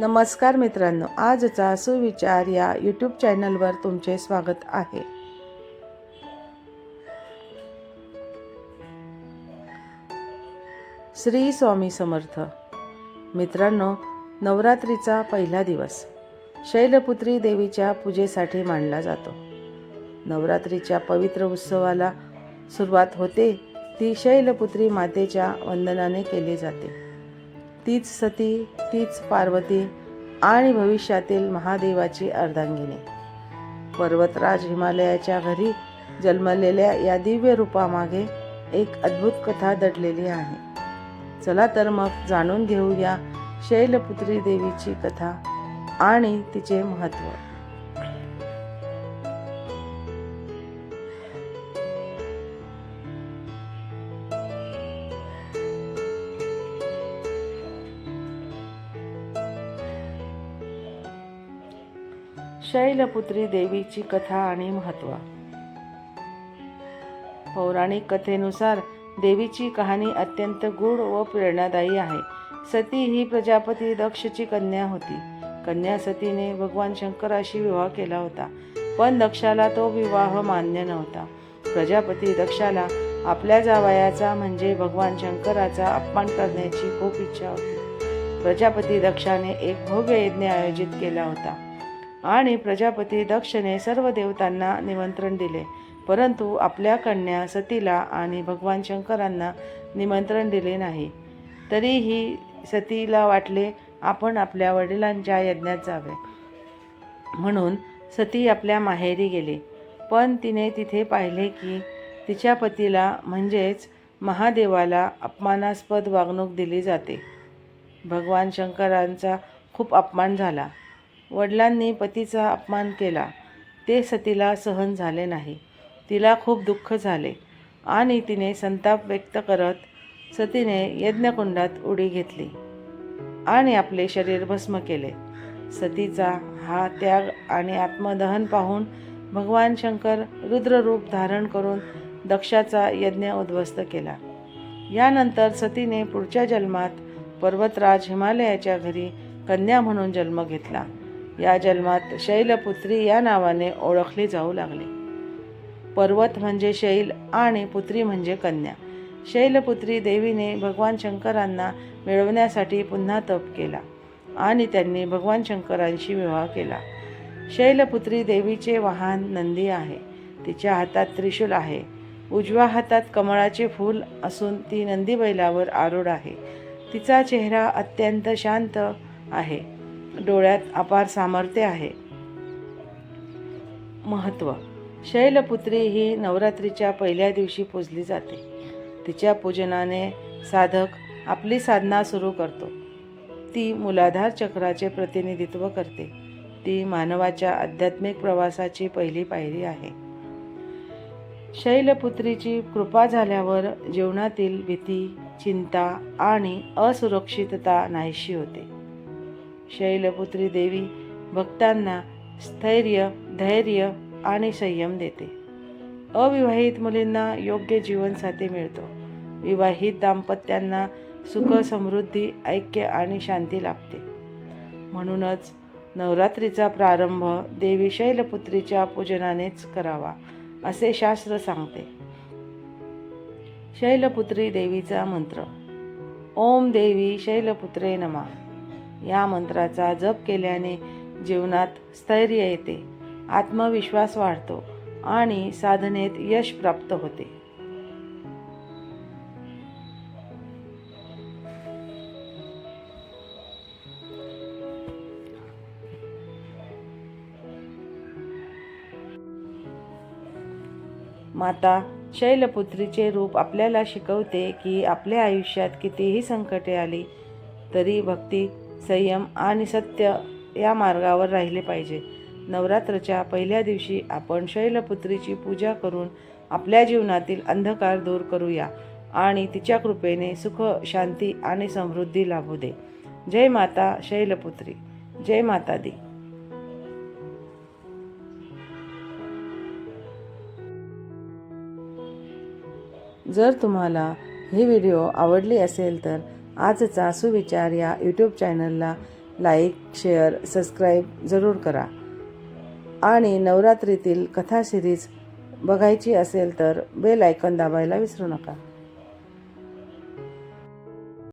नमस्कार मित्रांनो आजचा सुविचार या यूट्यूब चॅनलवर तुमचे स्वागत आहे. श्री स्वामी समर्थ. मित्रांनो नवरात्रीचा पहिला दिवस. शैलपुत्री देवीच्या पूजेसाठी मानला जातो. नवरात्रीच्या पवित्र उत्सवाला सुरुवात होते ती शैलपुत्री मातेच्या वंदनाने केली जाते. तीच सती तीच पार्वती आणि भविष्यातील महादेवाची अर्धांगिनी. पर्वतराज हिमालयाच्या घरी जन्मलेल्या या दिव्य रूपामागे एक अद्भुत कथा दडलेली आहे. चला तर मग जाणून घेऊया शैलपुत्री देवीची कथा आणि तिचे महत्त्व. शैलपुत्री देवीची कथा आणि महत्त्व. पौराणिक कथेनुसार देवीची कहाणी अत्यंत गूढ व प्रेरणादायी आहे. सती ही प्रजापती दक्षची कन्या होती. कन्या सतीने भगवान शंकराशी विवाह केला होता पण दक्षाला तो विवाह मान्य नव्हता. प्रजापती दक्षाला आपल्या जावयाचा म्हणजे भगवान शंकराचा अपमान करण्याची खूप इच्छा होती. प्रजापती दक्षाने एक भव्य यज्ञ आयोजित केला होता. आणि प्रजापती दक्षने सर्व देवतांना निमंत्रण दिले. परंतु आपल्या कन्या सतीला आणि भगवान शंकरांना निमंत्रण दिले नाही. तरीही सतीला वाटले आपण आपल्या वडिलांच्या यज्ञात जावे. म्हणून सती आपल्या माहेरी गेली. पण तिने तिथे पाहिले की तिच्या पतीला म्हणजेच महादेवाला अपमानास्पद वागणूक दिली जाते. भगवान शंकरांचा खूप अपमान झाला. वडिलांनी पतीचा अपमान केला. ते सतीला सहन झाले नाही. तिला खूप दुःख झाले आणि तिने संताप व्यक्त करत सतीने यज्ञकुंडात उडी घेतली आणि आपले शरीर भस्म केले. सतीचा हा त्याग आणि आत्मदहन पाहून भगवान शंकर रुद्ररूप धारण करून दक्षाचा यज्ञ उद्ध्वस्त केला. यानंतर सतीने पुढच्या जन्मात पर्वतराज हिमालयाच्या घरी कन्या म्हणून जन्म घेतला. या जन्मात शैलपुत्री या नावाने ओळखले जाऊ लागले. पर्वत म्हणजे शैल आणि पुत्री म्हणजे कन्या. शैलपुत्री देवीने भगवान शंकरांना मिळवण्यासाठी पुन्हा तप केला आणि त्यांनी भगवान शंकरांशी विवाह केला. शैलपुत्री देवीचे वाहन नंदी आहे. तिच्या हातात त्रिशूल आहे. उजव्या हातात कमळाचे फूल असून ती नंदी बैलावर आरूढ आहे. तिचा चेहरा अत्यंत शांत आहे. डोळ्यात अपार सामर्थ्य आहे. महत्त्व शैलपुत्री ही नवरात्रीच्या पहिल्या दिवशी पूजली जाते. तिच्या पूजनाने साधक आपली साधना सुरू करतो. ती मूलाधार चक्राचे प्रतिनिधित्व करते. ती मानवाच्या आध्यात्मिक प्रवासाची पहिली पायरी आहे. शैलपुत्रीची कृपा झाल्यावर जीवनातील भीती चिंता आणि असुरक्षितता नाहीशी होते. शैलपुत्री देवी भक्तांना स्थैर्य धैर्य आणि संयम देते. अविवाहित मुलींना योग्य जीवनसाथी मिळतो. विवाहित दाम्पत्यांना सुख समृद्धी ऐक्य आणि शांती लाभते. म्हणूनच नवरात्रीचा प्रारंभ देवी शैलपुत्रीच्या पूजनानेच करावा असे शास्त्र सांगते. शैलपुत्री देवीचा मंत्र ओम देवी शैलपुत्रे नमा. या मंत्राचा जप केल्याने जीवनात स्थैर्य येते आत्मविश्वास वाढतो आणि साधनेत यश प्राप्त होते. माता शैलपुत्रीचे रूप आपल्याला शिकवते की आपल्या आयुष्यात कितीही संकटे आली तरी भक्ती संयम आणि सत्य या मार्गावर राहिले पाहिजे. नवरात्रच्या पहिल्या दिवशी आपण शैलपुत्रीची पूजा करून आपल्या जीवनातील अंधकार दूर करूया आणि तिच्या कृपेने सुख शांती आणि समृद्धी लाभू दे. जय माता शैलपुत्री. जय माता दी. जर तुम्हाला ही व्हिडिओ आवडली असेल तर आजचा सुविचार या यूट्यूब चॅनलला लाईक शेअर सबस्क्राईब जरूर करा. आणि नवरात्रीतील कथा सिरीज बघायची असेल तर बेल आयकॉन दाबायला विसरू नका.